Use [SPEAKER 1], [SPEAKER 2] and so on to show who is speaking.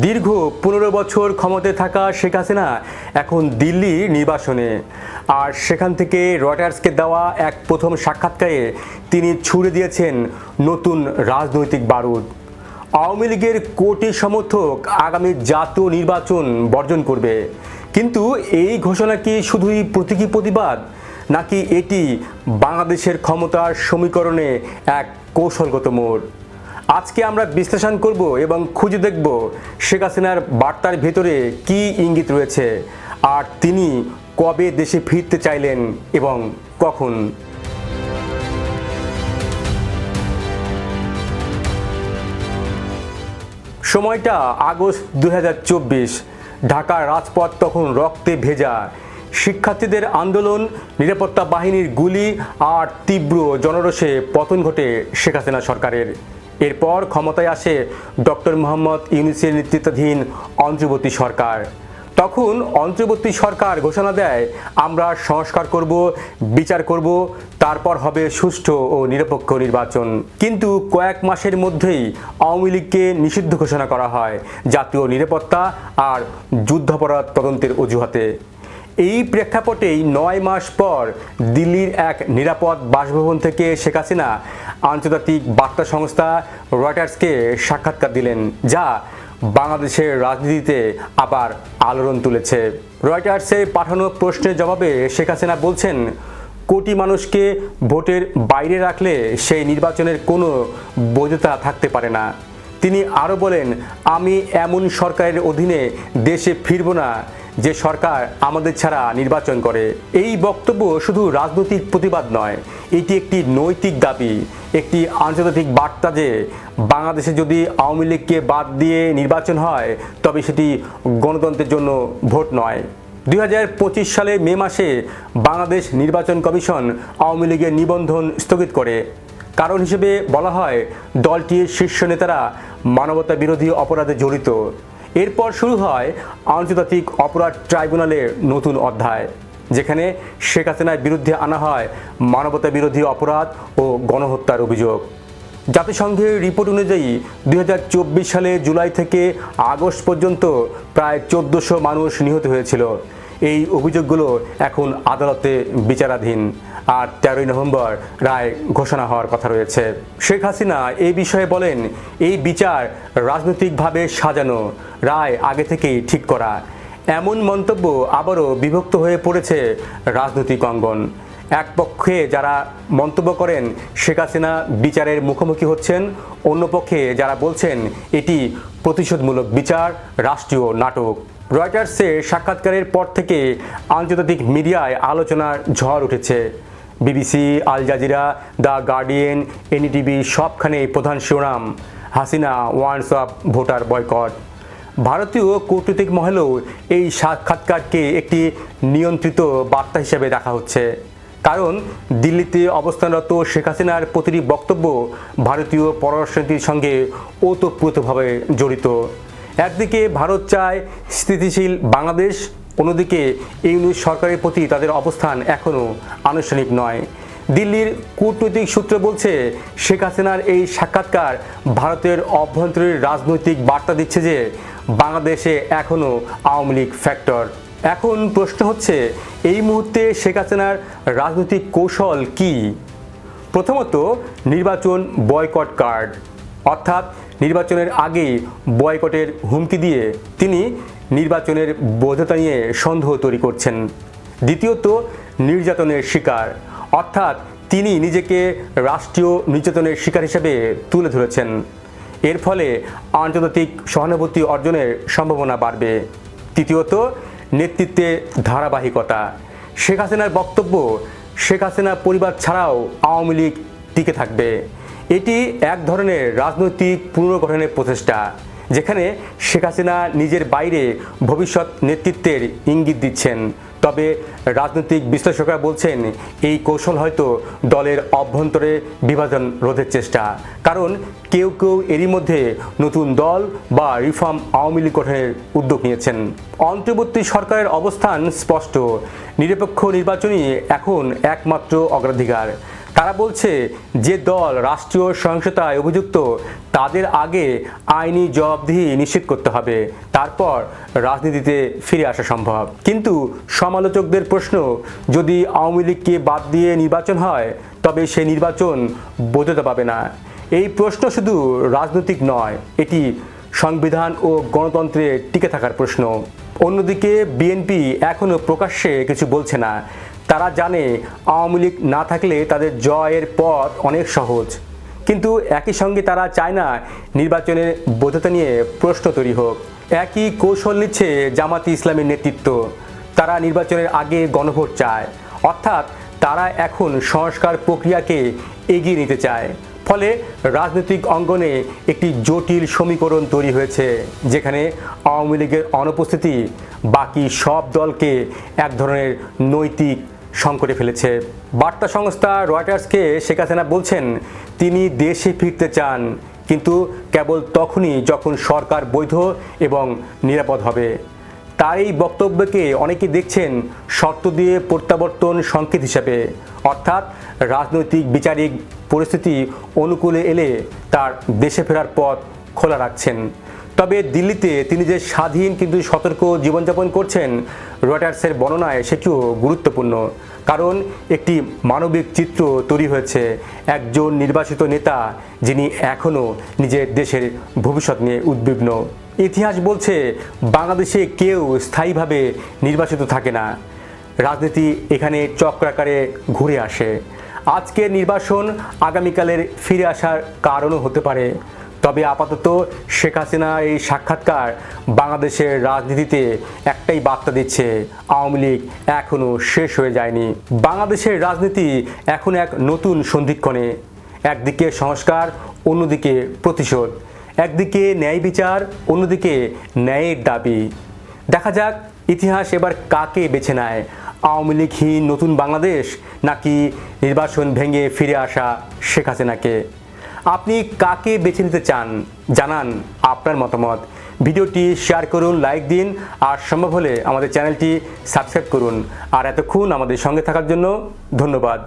[SPEAKER 1] দীর্ঘ পনেরো বছর ক্ষমতায় থাকা শেখ হাসিনা এখন দিল্লি নির্বাসনে। আর সেখান থেকে রয়টার্সকে দেওয়া এক প্রথম সাক্ষাৎকারে তিনি ছুড়ে দিয়েছেন নতুন রাজনৈতিক বারুদ। আওয়ামী লীগের কোটি সমর্থক আগামী জাতীয় নির্বাচন বর্জন করবে। কিন্তু এই ঘোষণা কি শুধুই প্রতীকী প্রতিবাদ, নাকি এটি বাংলাদেশের ক্ষমতার সমীকরণে এক কৌশলগত মোড়? আজকে আমরা বিশ্লেষণ করব এবং খুঁজে দেখব শেখ হাসিনার বার্তার ভেতরে কি ইঙ্গিত রয়েছে আর তিনি কবে দেশে ফিরতে চাইলেন এবং কখন। সময়টা আগস্ট দু হাজার চব্বিশ। ঢাকার রাজপথ তখন রক্তে ভেজা। শিক্ষার্থীদের আন্দোলন, নিরাপত্তা বাহিনীর গুলি আর তীব্র জনরোষে পতন ঘটে শেখ হাসিনা সরকারের। এরপর ক্ষমতায় আসে ডক্টর মোহাম্মদ ইউনিসের নেতৃত্বাধীন অন্তর্বর্তী সরকার। তখন অন্তর্বর্তী সরকার ঘোষণা দেয়, আমরা সংস্কার করব, বিচার করব, তারপর হবে সুষ্ঠু ও নিরপেক্ষ নির্বাচন। কিন্তু কয়েক মাসের মধ্যেই আওয়ামী লীগকে নিষিদ্ধ ঘোষণা করা হয় জাতীয় নিরাপত্তা আর যুদ্ধাপরাধ তদন্তের অজুহাতে। এই প্রেক্ষাপটেই নয় মাস পর দিল্লির এক নিরাপদ বাসভবন থেকে শেখ হাসিনা আন্তর্জাতিক বার্তা সংস্থা রয়টার্সকে সাক্ষাৎকার দিলেন, যা বাংলাদেশের রাজনীতিতে আবার আলোড়ন তুলেছে। রয়টার্সে পাঠানো প্রশ্নের জবাবে শেখ হাসিনা বলছেন, কোটি মানুষকে ভোটের বাইরে রাখলে সেই নির্বাচনের কোনো বৈধতা থাকতে পারে না। তিনি আরও বলেন, আমি এমন সরকারের অধীনে দেশে ফিরব না যে সরকার আমাদের ছাড়া নির্বাচন করে। এই বক্তব্য শুধু রাজনৈতিক প্রতিবাদ নয়, এটি একটি নৈতিক দাবি, একটি আন্তর্জাতিক বার্তা যে বাংলাদেশে যদি আওয়ামী লীগকে বাদ দিয়ে নির্বাচন হয়, তবে সেটি গণতন্ত্রের জন্য ভোট নয়। দুই সালে মে মাসে বাংলাদেশ নির্বাচন কমিশন আওয়ামী লীগের নিবন্ধন স্থগিত করে। কারণ হিসেবে বলা হয়, দলটির শীর্ষ নেতারা মানবতা বিরোধী অপরাধে জড়িত। এরপর শুরু হয় আন্তর্জাতিক অপরাধ ট্রাইব্যুনালের নতুন অধ্যায়, যেখানে শেখ হাসিনার বিরুদ্ধে আনা হয় মানবতা বিরোধী অপরাধ ও গণহত্যার অভিযোগ। জাতিসংঘের রিপোর্ট অনুযায়ী দু হাজার চব্বিশ সালে জুলাই থেকে আগস্ট পর্যন্ত প্রায় চোদ্দোশো মানুষ নিহত হয়েছিল। এই অভিযোগগুলো এখন আদালতে বিচারাধীন। আর তেরোই নভেম্বর রায় ঘোষণা হওয়ার কথা রয়েছে। শেখ হাসিনা এই বিষয়ে বলেন, এই বিচার রাজনৈতিকভাবে সাজানো, রায় আগে থেকেই ঠিক করা। এমন মন্তব্য আবারও বিভক্ত হয়ে পড়েছে রাজনৈতিক অঙ্গন। এক পক্ষে যারা মন্তব্য করেন শেখ হাসিনা বিচারের মুখোমুখি হচ্ছেন অন্য পক্ষে যারা বলছেন এটি প্রতিশোধমূলক বিচার, রাষ্ট্রীয় নাটক। রয়টার্সের সাক্ষাৎকারের পর থেকে আন্তর্জাতিক মিডিয়ায় আলোচনার ঝড় উঠেছে। BBC, Al Jazeera, the Guardian এনইটিভি সবখানেই প্রধান শিরোনাম, Hasina once off voter boycott. ভারতীয় কূটনৈতিক মহলেও এই সাক্ষাৎকারকে একটি নিয়ন্ত্রিত বার্তা হিসেবে দেখা হচ্ছে। কারণ দিল্লিতে অবস্থানরত শেখ হাসিনার প্রতিটি বক্তব্য ভারতীয় পররাষ্ট্রনীতির সঙ্গে ওতপ্রোতভাবে জড়িত। একদিকে ভারত চায় স্থিতিশীল বাংলাদেশ, অন্যদিকে ইউনিট সরকারের প্রতি তাদের অবস্থান এখনও আনুষ্ঠানিক নয়। দিল্লির কূটনৈতিক সূত্র বলছে, শেখ হাসিনার এই সাক্ষাৎকার ভারতের অভ্যন্তরীণ রাজনৈতিক বার্তা দিচ্ছে যে, বাংলাদেশে এখনও আওয়ামী লীগ ফ্যাক্টর এখন প্রশ্ন হচ্ছে, এই মুহূর্তে শেখ হাসিনার রাজনৈতিক কৌশল কি? প্রথমত, নির্বাচন বয়কট কার্ড, অর্থাৎ নির্বাচনের আগে বয়কটের হুমকি দিয়ে তিনি নির্বাচনের বৈধতা নিয়ে সন্দেহ তৈরি করছেন। দ্বিতীয়ত, নির্যাতনের শিকার, অর্থাৎ তিনি নিজেকে রাষ্ট্রীয় নির্যাতনের শিকার হিসেবে তুলে ধরেছেন। এর ফলে আন্তর্জাতিক সহানুভূতি অর্জনের সম্ভাবনা বাড়বে। তৃতীয়ত নেতৃত্বে ধারাবাহিকতা। শেখ হাসিনার বক্তব্য, শেখ হাসিনার পরিবার ছাড়াও আওয়ামী লীগ টিকে থাকবে। এটি এক ধরনের রাজনৈতিক পুনর্গঠনের প্রচেষ্টা, যেখানে শেখ হাসিনা নিজের বাইরে ভবিষ্যৎ নেতৃত্বের ইঙ্গিত দিচ্ছেন। তবে রাজনৈতিক বিশ্লেষকরা বলছেন এই কৌশল হয়তো দলের অভ্যন্তরে বিভাজন রোধের চেষ্টা। কারণ কেউ কেউ এরই মধ্যে নতুন দল বা রিফর্ম আওয়ামী লীগ গঠনের উদ্যোগ নিয়েছেন। অন্তর্বর্তী সরকারের অবস্থান স্পষ্ট। নিরপেক্ষ নির্বাচনই এখন একমাত্র অগ্রাধিকার। তারা বলছে যে দল রাষ্ট্রীয় সহিংসতায় অভিযুক্ত, তাদের আগে আইনি জবাবদিহি নিশ্চিত করতে হবে। তারপর রাজনীতিতে ফিরে আসা সম্ভব। কিন্তু সমালোচকদের প্রশ্ন, যদি আওয়ামী লীগকে বাদ দিয়ে নির্বাচন হয়, তবে সে নির্বাচন বৈধতা পাবে না। এই প্রশ্ন শুধু রাজনৈতিক নয়, এটি সংবিধান ও গণতন্ত্রে টিকে থাকার প্রশ্ন। অন্যদিকে বিএনপি এখনও প্রকাশ্যে কিছু বলছে না। তারা জানে আওয়ামী লীগ না থাকলে তাদের জয়ের পথ অনেক সহজ। কিন্তু একই সঙ্গে তারা চায় না নির্বাচনের বৈধতা নিয়ে প্রশ্ন তৈরি হোক। একই কৌশল নিচ্ছে জামাতি ইসলামের নেতৃত্ব। তারা নির্বাচনের আগে গণভোট চায়। অর্থাৎ তারা এখন সংস্কার প্রক্রিয়াকে এগিয়ে নিতে চায়। ফলে রাজনৈতিক অঙ্গনে একটি জটিল সমীকরণ তৈরি হয়েছে, যেখানে আওয়ামী লীগের অনুপস্থিতি বাকি সব দলকে এক ধরনের নৈতিক সংকটে ফেলেছে। বার্তা সংস্থা রয়টার্সকে শেখ হাসিনা বলছেন, তিনি দেশে ফিরতে চান, কিন্তু কেবল তখনই যখন সরকার বৈধ এবং নিরাপদ হবে। তার এই বক্তব্যকে অনেকে দেখছেন শর্ত দিয়ে প্রত্যাবর্তন সংকেত হিসাবে। অর্থাৎ রাজনৈতিক বিচারিক পরিস্থিতি অনুকূলে এলে তার দেশে ফেরার পথ খোলা রাখছেন। তবে দিল্লিতে তিনি যে স্বাধীন কিন্তু সতর্ক জীবনযাপন করছেন রয়টার্সের বর্ণনায়, সেটিও গুরুত্বপূর্ণ। কারণ একটি মানবিক চিত্র তৈরি হয়েছে একজন নির্বাচিত নেতা যিনি এখনও নিজের দেশের ভবিষ্যৎ নিয়ে উদ্বিগ্ন। ইতিহাস বলছে, বাংলাদেশে কেউ স্থায়ীভাবে নির্বাচিত থাকে না। রাজনীতি এখানে চক্রাকারে ঘুরে আসে। আজকের নির্বাচন আগামীকালের ফিরে আসার কারণও হতে পারে। তবে আপাতত শেখ হাসিনার এই সাক্ষাৎকার বাংলাদেশের রাজনীতিতে একটাই বার্তা দিচ্ছে, আওয়ামী লীগ এখনও শেষ হয়ে যায়নি। বাংলাদেশের রাজনীতি এখন এক নতুন সন্ধিক্ষণে। একদিকে সংস্কার, অন্যদিকে প্রতিশোধ। একদিকে ন্যায় বিচার, অন্যদিকে ন্যায়ের দাবি। দেখা যাক ইতিহাস এবার কাকে বেছে নেয়। আওয়ামী লীগহীন নতুন বাংলাদেশ নাকি নির্বাচন ভেঙে ফিরে আসা শেখ হাসিনাকে? আপনি কাকে বেছে নিতে চান? জানান আপনার মতামত। ভিডিওটি শেয়ার করুন, লাইক দিন, আর সম্ভব হলে আমাদের চ্যানেলটি সাবস্ক্রাইব করুন। আর এতক্ষণ আমাদের সঙ্গে থাকার জন্য ধন্যবাদ।